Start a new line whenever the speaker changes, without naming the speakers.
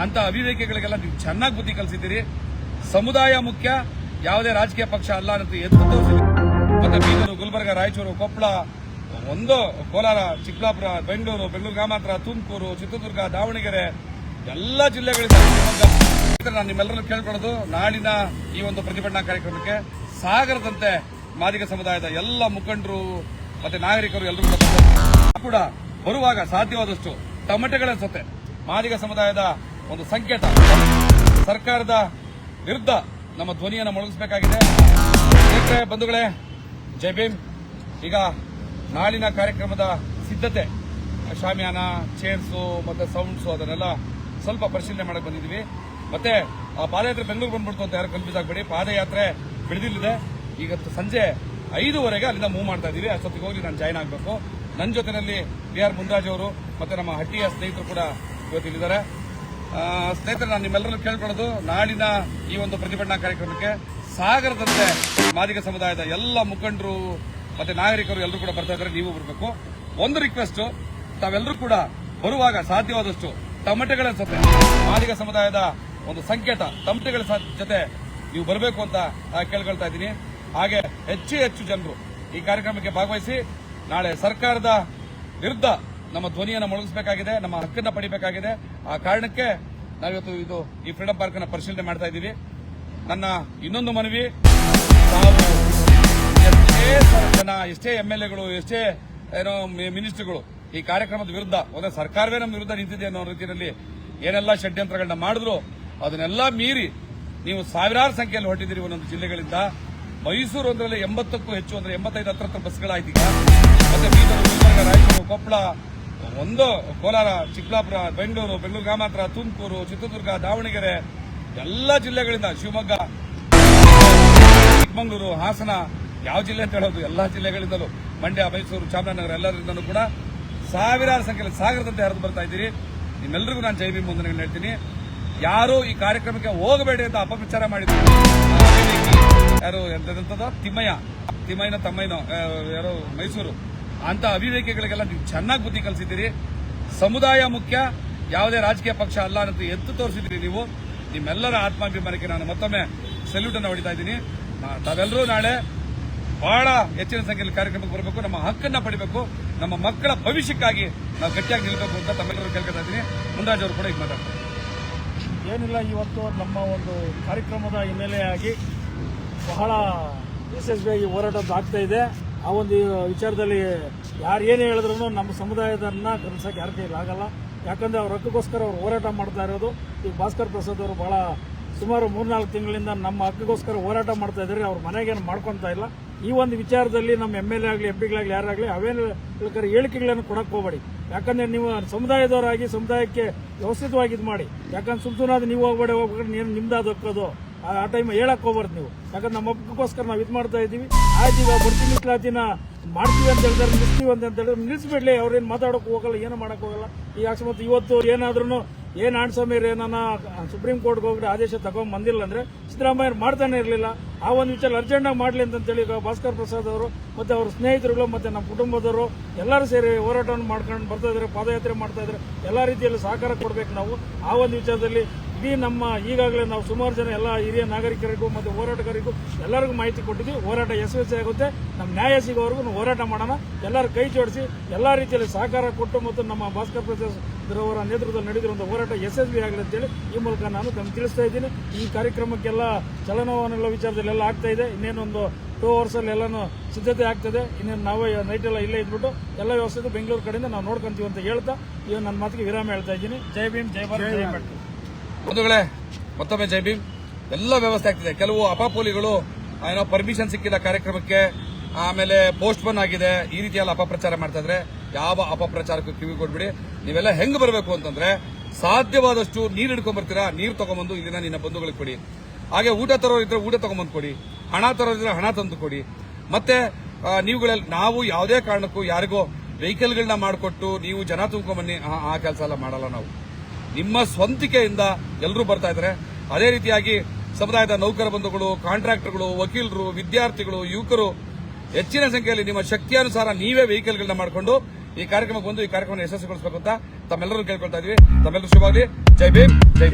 ಅಂತ ಅವಿವೇಕಿಗಳಿಗೆಲ್ಲ ನೀವು ಚೆನ್ನಾಗಿ ಬುದ್ಧಿ ಕಲಿಸಿದ್ದೀರಿ. ಸಮುದಾಯ ಮುಖ್ಯ, ಯಾವುದೇ ರಾಜಕೀಯ ಪಕ್ಷ ಅಲ್ಲ ಅನ್ನೋದು ಎದ್ದು ಮತ್ತೆ ಬೀದರು, ಗುಲ್ಬರ್ಗ, ರಾಯಚೂರು ಕೊಪ್ಪಳ ಒಂದು ಕೋಲಾರ, ಚಿಕ್ಕಬಳ್ಳಾಪುರ, ಬೆಂಗಳೂರು ಬೆಂಗಳೂರು ಗ್ರಾಮಾಂತರ, ತುಮಕೂರು, ಚಿತ್ರದುರ್ಗ, ದಾವಣಗೆರೆ, ಎಲ್ಲ ಜಿಲ್ಲೆಗಳಿಂದ ನಾನು ನಿಮ್ಮೆಲ್ಲರನ್ನು ಕೇಳ್ಕೊಳ್ಳೋದು, ನಾಳಿನ ಈ ಒಂದು ಪ್ರತಿಭಟನಾ ಕಾರ್ಯಕ್ರಮಕ್ಕೆ ಸಾಗರದಂತೆ ಮಾದಿಗ ಸಮುದಾಯದ ಎಲ್ಲ ಮುಖಂಡರು ಮತ್ತೆ ನಾಗರಿಕರು ಎಲ್ಲರೂ ಕೂಡ ಬರುವಾಗ ಸಾಧ್ಯವಾದಷ್ಟು ಟಮಟೆಗಳ ಜೊತೆ ಮಾದಿಗ ಸಮುದಾಯದ ಒಂದು ಸಂಕೇತ. ಸರ್ಕಾರದ ವಿರುದ್ಧ ನಮ್ಮ ಧ್ವನಿಯನ್ನು ಮೊಳಗಿಸಬೇಕಾಗಿದೆ. ಬಂಧುಗಳೇ, ಜೈ ಈಗ ನಾಳಿನ ಕಾರ್ಯಕ್ರಮದ ಸಿದ್ಧತೆ. ಶಾಮಿಯಾನ ಚೇರ್ಸು ಮತ್ತೆ ಸೌಂಡ್ಸು ಅದನ್ನೆಲ್ಲ ಸ್ವಲ್ಪ ಪರಿಶೀಲನೆ ಮಾಡಕ್ಕೆ ಬಂದಿದ್ದೀವಿ. ಮತ್ತೆ ಆ ಪಾದಯಾತ್ರೆ ಬೆಂಗಳೂರು ಬಂದ್ಬಿಡ್ತು ಅಂತ ಯಾರು ಕನ್ಫ್ಯೂಸ್ ಆಗಬೇಡಿ. ಪಾದಯಾತ್ರೆ ಬಿಡದಿಲ್ಲಿದೆ ಈಗ ಸಂಜೆ ಐದೂವರೆಗೆ ಅಲ್ಲಿಂದ ಮೂವ್ ಮಾಡ್ತಾ ಇದ್ದೀವಿ. ಅಷ್ಟೊತ್ತಿಗೆ ಹೋಗಿ ನಾನು ಜಾಯ್ನ್ ಆಗಬೇಕು. ನನ್ನ ಜೊತೆಯಲ್ಲಿ ಬಿ ಆರ್ ಮುಂದ್ರಾಜ್ ಅವರು ಮತ್ತೆ ನಮ್ಮ ಹಟ್ಟಿಯ ಸ್ನೇಹಿತರು ಕೂಡ ಇವತ್ತಿಲ್ಲಿದ್ದಾರೆ. ಸ್ನೇಹಿತರೆ, ನಾನು ನಿಮ್ಮೆಲ್ಲರನ್ನು ಕೇಳ್ಕೊಳ್ಳೋದು, ನಾಳಿನ ಈ ಒಂದು ಪ್ರತಿಭಟನಾ ಕಾರ್ಯಕ್ರಮಕ್ಕೆ ಸಾಗರದಂತೆ ಮಾದಿಗ ಸಮುದಾಯದ ಎಲ್ಲ ಮುಖಂಡರು ಮತ್ತೆ ನಾಗರಿಕರು ಎಲ್ಲರೂ ಕೂಡ ಬರ್ತಾ ಇದ್ದಾರೆ. ನೀವು ಬರಬೇಕು. ಒಂದು ರಿಕ್ವೆಸ್ಟ್ ತಾವೆಲ್ಲರೂ ಕೂಡ ಬರುವಾಗ ಸಾಧ್ಯವಾದಷ್ಟು ತಮಟೆಗಳ ಜೊತೆ, ಮಾದಿಗ ಸಮುದಾಯದ ಒಂದು ಸಂಕೇತ ತಮಟೆಗಳ ಜೊತೆ ನೀವು ಬರಬೇಕು ಅಂತ ಕೇಳ್ಕೊಳ್ತಾ ಇದ್ದೀನಿ. ಹಾಗೆ ಹೆಚ್ಚು ಹೆಚ್ಚು ಜನರು ಈ ಕಾರ್ಯಕ್ರಮಕ್ಕೆ ಭಾಗವಹಿಸಿ, ನಾಳೆ ಸರ್ಕಾರದ ವಿರುದ್ಧ ನಮ್ಮ ಧ್ವನಿಯನ್ನು ಮೊಳಗಿಸಬೇಕಾಗಿದೆ, ನಮ್ಮ ಹಕ್ಕನ್ನ ಪಡಿಬೇಕಾಗಿದೆ. ಆ ಕಾರಣಕ್ಕೆ ನಾವಿವತ್ತು ಇದು ಈ ಫ್ರೀಡಂ ಪಾರ್ಕ್ ಅನ್ನ ಪರಿಶೀಲನೆ ಮಾಡ್ತಾ ಇದ್ದೀವಿ. ನನ್ನ ಇನ್ನೊಂದು ಮನವಿ, ತಾವು ಎಷ್ಟೇ ಜನ, ಎಷ್ಟೇ ಎಂ ಎಲ್ ಎಗಳು, ಎಷ್ಟೇ ಏನೋ ಮಿನಿಸ್ಟರ್ಗಳು ಈ ಕಾರ್ಯಕ್ರಮದ ವಿರುದ್ಧ, ಒಂದೇ ಸರ್ಕಾರವೇ ನಮ್ಮ ವಿರುದ್ಧ ನಿಂತಿದೆ ಅನ್ನೋ ರೀತಿಯಲ್ಲಿ ಏನೆಲ್ಲ ಷಡ್ಯಂತ್ರಗಳನ್ನ ಮಾಡಿದ್ರು ಅದನ್ನೆಲ್ಲ ಮೀರಿ ನೀವು ಸಾವಿರಾರು ಸಂಖ್ಯೆಯಲ್ಲಿ ಹೊರಟಿದ್ದೀರಿ ಒಂದೊಂದು ಜಿಲ್ಲೆಗಳಿಂದ. ಮೈಸೂರು ಒಂದರಲ್ಲಿ ಎಂಬತ್ತಕ್ಕೂ ಹೆಚ್ಚು, ಅಂದ್ರೆ ಎಂಬತ್ತೈದು ಹತ್ರ ಹತ್ರ ಬಸ್ಗಳಾಯ್ತೀಗ ಮತ್ತೆ ಬೀದರ್, ಗುಲ್ಬರ್ಗ, ರಾಯಚೂರು, ಕೊಪ್ಪಳ ಒಂದು ಕೋಲಾರ, ಚಿಕ್ಕಬಳ್ಳಾಪುರ, ಬೆಂಗಳೂರು ಬೆಂಗಳೂರು ಗ್ರಾಮಾಂತರ ತುಮಕೂರು, ಚಿತ್ರದುರ್ಗ, ದಾವಣಗೆರೆ, ಎಲ್ಲ ಜಿಲ್ಲೆಗಳಿಂದ ಶಿವಮೊಗ್ಗ, ಚಿಕ್ಕಮಗಳೂರು, ಹಾಸನ, ಯಾವ ಜಿಲ್ಲೆ ಅಂತ ಹೇಳೋದು ಎಲ್ಲ ಜಿಲ್ಲೆಗಳಿಂದಲೂ, ಮಂಡ್ಯ, ಮೈಸೂರು, ಚಾಮರಾಜನಗರ ಎಲ್ಲರಿಂದಲೂ ಕೂಡ ಸಾವಿರಾರು ಸಂಖ್ಯೆಯಲ್ಲಿ ಸಾಗರದಂತೆ ಹರಿದು ಬರ್ತಾ ಇದ್ದೀರಿ. ನಿಮ್ಮೆಲ್ಲರಿಗೂ ನಾನು ಜೈ ಭೀಮ್ ಹೇಳ್ತೀನಿ. ಯಾರು ಈ ಕಾರ್ಯಕ್ರಮಕ್ಕೆ ಹೋಗಬೇಡಿ ಅಂತ ಅಪಪ್ರಚಾರ ಮಾಡಿದ್ರು. ಯಾರು ಎಂತದಂತದ? ತಿಮ್ಮಯ್ಯ. ತಿಮ್ಮಯ್ಯನೋ, ತಮ್ಮಯ್ಯನೋ, ಯಾರೋ? ಮೈಸೂರು. ಅಂತ ಅವಿವೇಕಿಗಳಿಗೆಲ್ಲ ನೀವು ಚೆನ್ನಾಗಿ ಬುದ್ಧಿ ಕಲಿಸಿದ್ದೀರಿ. ಸಮುದಾಯ ಮುಖ್ಯ, ಯಾವುದೇ ರಾಜಕೀಯ ಪಕ್ಷ ಅಲ್ಲ ಅಂತ ಎತ್ತು ತೋರಿಸಿದ್ರಿ ನೀವು. ನಿಮ್ಮೆಲ್ಲರ ಆತ್ಮಾಭಿಮಾನಕ್ಕೆ ನಾನು ಮತ್ತೊಮ್ಮೆ ಸಲ್ಯೂಟ್ ಅನ್ನು ಹೊಡಿತಾ ಇದ್ದೀನಿ. ತಾವೆಲ್ಲರೂ ನಾಳೆ ಬಹಳ ಹೆಚ್ಚಿನ ಸಂಖ್ಯೆಯಲ್ಲಿ ಕಾರ್ಯಕ್ರಮಕ್ಕೆ ಬರಬೇಕು. ನಮ್ಮ ಹಕ್ಕನ್ನ ಪಡಿಬೇಕು. ನಮ್ಮ ಮಕ್ಕಳ ಭವಿಷ್ಯಕ್ಕಾಗಿ ನಾವು ಗಟ್ಟಿಯಾಗಿ ನಿಲ್ಲಬೇಕು ಅಂತ ತಮ್ಮೆಲ್ಲರೂ ಕೇಳ್ಕೊತಾ ಇದ್ದೀನಿ. ಮುಂದಾಜ್ ಅವರು ಕೂಡ ಈಗ ಮಾತಾಡ್ತಾರೆ.
ಏನಿಲ್ಲ, ಇವತ್ತು ನಮ್ಮ ಒಂದು ಕಾರ್ಯಕ್ರಮದ ಹಿನ್ನೆಲೆಯಾಗಿ ಬಹಳ ಯಶಸ್ವಿಯಾಗಿ ಹೋರಾಟದ್ದು ಆಗ್ತಾ ಇದೆ. ಆ ಒಂದು ವಿಚಾರದಲ್ಲಿ ಯಾರು ಏನೇ ಹೇಳಿದ್ರು ನಮ್ಮ ಸಮುದಾಯದನ್ನ ಕಲಿಸಕ್ಕೆ ಯಾರ ಕೈಲಿ ಆಗಲ್ಲ. ಯಾಕಂದ್ರೆ ಅವ್ರ ಹಕ್ಕಿಗೋಸ್ಕರ ಅವ್ರು ಹೋರಾಟ ಮಾಡ್ತಾ ಇರೋದು. ಈಗ ಭಾಸ್ಕರ್ ಪ್ರಸಾದ್ ಅವರು ಬಹಳ ಸುಮಾರು ಮೂರ್ನಾಲ್ಕು ತಿಂಗಳಿಂದ ನಮ್ಮ ಹಕ್ಕಿಗೋಸ್ಕರ ಹೋರಾಟ ಮಾಡ್ತಾ ಇದ್ದಾರೆ. ಅವ್ರ ಮನೆಗೇನು ಮಾಡ್ಕೊತಾ ಇಲ್ಲ. ಈ ಒಂದು ವಿಚಾರದಲ್ಲಿ ನಮ್ಮ ಎಂ ಎಲ್ ಎ ಆಗಲಿ, ಎಂ ಪಿಗಳಾಗಲಿ ಯಾರಾಗಲಿ ಅವೇನು ಹೇಳಿಕೆಗಳನ್ನು ಕೊಡಕ್ಕೆ ಹೋಗಬೇಡಿ. ಯಾಕಂದ್ರೆ ನೀವು ಸಮುದಾಯದವರಾಗಿ ಸಮುದಾಯಕ್ಕೆ ವ್ಯವಸ್ಥಿತವಾಗಿ ಇದು ಮಾಡಿ. ಯಾಕಂದ್ರೆ ಸುಮ್ ಸುಮ್ಮನೆ ನೀವು ಹೋಗ್ಬೇಡಿ ಹೋಗ್ಬೇಕಾದ್ರೆ ನೀವು ನಿಮ್ದಾದ ಹಕ್ಕದು ಆ ಟೈಮ್ ಹೇಳಕ್ ಹೋಗ್ಬಾರ್ದು ನೀವು. ಯಾಕಂದ್ರೆ ನಮ್ಮ ಹಬ್ಬಕ್ಕೋಸ್ಕರ ನಾವು ಇದು ಮಾಡ್ತಾ ಇದ್ದೀವಿ. ಆಯ್ತು, ಈಗ ಬಡ್ತಿ ಮೀಸಲಾತಿನ ಮಾಡ್ತೀವಿ ಅಂತ ಹೇಳಿದ್ರೆ ನಿಲ್ಸ್ತೀವಿ ಅಂತ ಹೇಳಿದ್ರೆ ನಿಲ್ಲಿಸ್ಬಿಡ್ಲಿ, ಅವ್ರೇನು ಮಾತಾಡೋಕೆ ಹೋಗಲ್ಲ, ಏನೂ ಮಾಡೋಕೆ ಹೋಗಲ್ಲ. ಈಗ ಅಕಸ್ಮಾತ್ ಇವತ್ತು ಏನಾದ್ರೂ ಏನು ಆಣ್ಸ್ವಾಮಿಯರ್ ಏನಾನ ಸುಪ್ರೀಂ ಕೋರ್ಟ್ಗೆ ಹೋಗಿ ಆದೇಶ ತಗೊಂಡ್ ಬಂದಿಲ್ಲ ಅಂದ್ರೆ ಸಿದ್ದರಾಮಯ್ಯ ಮಾಡ್ತಾನೆ ಇರಲಿಲ್ಲ. ಆ ಒಂದು ವಿಚಾರ ಅರ್ಜೆಂಟಾಗಿ ಮಾಡ್ಲಿ ಅಂತೇಳಿ ಈಗ ಭಾಸ್ಕರ್ ಪ್ರಸಾದ್ ಅವರು ಮತ್ತೆ ಅವ್ರ ಸ್ನೇಹಿತರುಗಳು ಮತ್ತೆ ನಮ್ಮ ಕುಟುಂಬದವರು ಎಲ್ಲರೂ ಸೇರಿ ಹೋರಾಟವನ್ನು ಮಾಡ್ಕೊಂಡು ಬರ್ತಾ ಇದ್ದಾರೆ ಪಾದಯಾತ್ರೆ ಮಾಡ್ತಾ ಇದ್ದಾರೆ ಎಲ್ಲ ರೀತಿಯಲ್ಲಿ ಸಹಕಾರ ಕೊಡ್ಬೇಕು ನಾವು. ಆ ಒಂದು ವಿಚಾರದಲ್ಲಿ ಇಡೀ ನಮ್ಮ ಈಗಾಗಲೇ ನಾವು ಸುಮಾರು ಜನ ಎಲ್ಲ ಹಿರಿಯ ನಾಗರಿಕರಿಗೂ ಮತ್ತು ಹೋರಾಟಗಾರಿಗೂ ಎಲ್ಲರಿಗೂ ಮಾಹಿತಿ ಕೊಟ್ಟಿದ್ದೀವಿ. ಹೋರಾಟ ಯಶಸ್ವಿ ಆಗುತ್ತೆ. ನಮ್ಮ ನ್ಯಾಯ ಸಿಗೋವರೆಗೂ ಹೋರಾಟ ಮಾಡೋಣ. ಎಲ್ಲರೂ ಕೈ ಜೋಡಿಸಿ ಎಲ್ಲ ರೀತಿಯಲ್ಲಿ ಸಹಕಾರ ಕೊಟ್ಟು ಮತ್ತು ನಮ್ಮ ಭಾಸ್ಕರ್ ಪ್ರಸಾದ್ರವರ ನೇತೃತ್ವದಲ್ಲಿ ನಡೆದಿರುವಂಥ ಹೋರಾಟ ಯಶಸ್ವಿ ಆಗಲಿ ಅಂತೇಳಿ ಈ ಮೂಲಕ ನಾನು ತಮ್ಮ ತಿಳಿಸ್ತಾ ಇದ್ದೀನಿ. ಈ ಕಾರ್ಯಕ್ರಮಕ್ಕೆಲ್ಲ ಚಲನವಲನಗಳ ವಿಚಾರದಲ್ಲೆಲ್ಲ ಆಗ್ತಾ ಇದೆ. ಇನ್ನೇನೊಂದು ಟೂ ಅವರ್ಸಲ್ಲಿ ಎಲ್ಲಾನು ಸಿದ್ಧತೆ ಆಗ್ತದೆ. ಇನ್ನೇನು ನಾವೇ ನೈಟ್ ಎಲ್ಲ ಇಲ್ಲೇ ಇದ್ಬಿಟ್ಟು ಎಲ್ಲ ವ್ಯವಸ್ಥೆ ಬೆಂಗಳೂರು ಕಡೆಯಿಂದ ನಾವು ನೋಡ್ಕೊಂತೀವಿ ಅಂತ ಹೇಳ್ತಾ ಈಗ ನನ್ನ ಮಾತಿಗೆ ವಿರಾಮ ಹೇಳ್ತಾ ಇದ್ದೀನಿ. ಜೈ ಭೀಮ್ ಜೈ ಭಾರತ್ ಜೈ
ಬಂಧುಗಳೇ, ಮತ್ತೊಮ್ಮೆ ಜೈ ಭೀಮ್. ಎಲ್ಲ ವ್ಯವಸ್ಥೆ ಆಗ್ತಿದೆ. ಕೆಲವು ಅಪಾಪೋಲಿಗಳು, ಏನೋ ಪರ್ಮಿಷನ್ ಸಿಕ್ಕಿದ ಕಾರ್ಯಕ್ರಮಕ್ಕೆ, ಆಮೇಲೆ ಪೋಸ್ಟ್ ಆಗಿದೆ. ಈ ರೀತಿಯೆಲ್ಲ ಅಪಪ್ರಚಾರ ಮಾಡ್ತಾ ಇದ್ರೆ ಯಾವ ಅಪಪ್ರಚಾರಕ್ಕೂ ಕಿವಿ ಕೊಡ್ಬಿಡಿ. ನೀವೆಲ್ಲ ಹೆಂಗ್ ಬರಬೇಕು ಅಂತಂದ್ರೆ, ಸಾಧ್ಯವಾದಷ್ಟು ನೀರು ಹಿಡ್ಕೊಂಡ್ ಬರ್ತೀರಾ? ನೀರು ತಗೊಂಬಂದು ಇಲ್ಲಿನ ನಿನ್ನ ಬಂಧುಗಳಿಗೆ ಕೊಡಿ. ಹಾಗೆ ಊಟ ತರೋರು ಇದ್ರೆ ಊಟ ತಗೊಂಬಂದು ಕೊಡಿ. ಹಣ ತರೋರಿದ್ರೆ ಹಣ ತಂದು ಕೊಡಿ. ಮತ್ತೆ ನೀವುಗಳಲ್ಲಿ ನಾವು ಯಾವುದೇ ಕಾರಣಕ್ಕೂ ಯಾರಿಗೋ ವೆಹಿಕಲ್ಗಳನ್ನ ಮಾಡಿಕೊಟ್ಟು ನೀವು ಜನ ತುಂಬ್ಕೊಂಬನ್ನಿ ಬನ್ನಿ. ಆ ಕೆಲಸ ಎಲ್ಲ ಮಾಡಲ್ಲ ನಾವು. ನಿಮ್ಮ ಸ್ವಂತಿಕೆಯಿಂದ ಎಲ್ಲರೂ ಬರ್ತಾ ಇದ್ದಾರೆ. ಅದೇ ರೀತಿಯಾಗಿ ಸಮುದಾಯದ ನೌಕರ ಬಂಧುಗಳು, ಕಾಂಟ್ರಾಕ್ಟರ್ಗಳು, ವಕೀಲರು, ವಿದ್ಯಾರ್ಥಿಗಳು, ಯುವಕರು, ಹೆಚ್ಚಿನ ಸಂಖ್ಯೆಯಲ್ಲಿ ನಿಮ್ಮ ಶಕ್ತಿಯಾನುಸಾರ ನೀವೇ ವೆಹಿಕಲ್ಗಳನ್ನ ಮಾಡಿಕೊಂಡು ಈ ಕಾರ್ಯಕ್ರಮಕ್ಕೆ ಬಂದು ಈ ಕಾರ್ಯಕ್ರಮ ಯಶಸ್ವಿಗೊಳಿಸಬೇಕು ಅಂತ ತಮ್ಮೆಲ್ಲರೂ ಕೇಳ್ಕೊಳ್ತಾ ಇದ್ವಿ ತಮ್ಮೆಲ್ಲರೂ ಶುಭವಾಗಲಿ. ಜೈ ಭೀಮ್, ಜೈ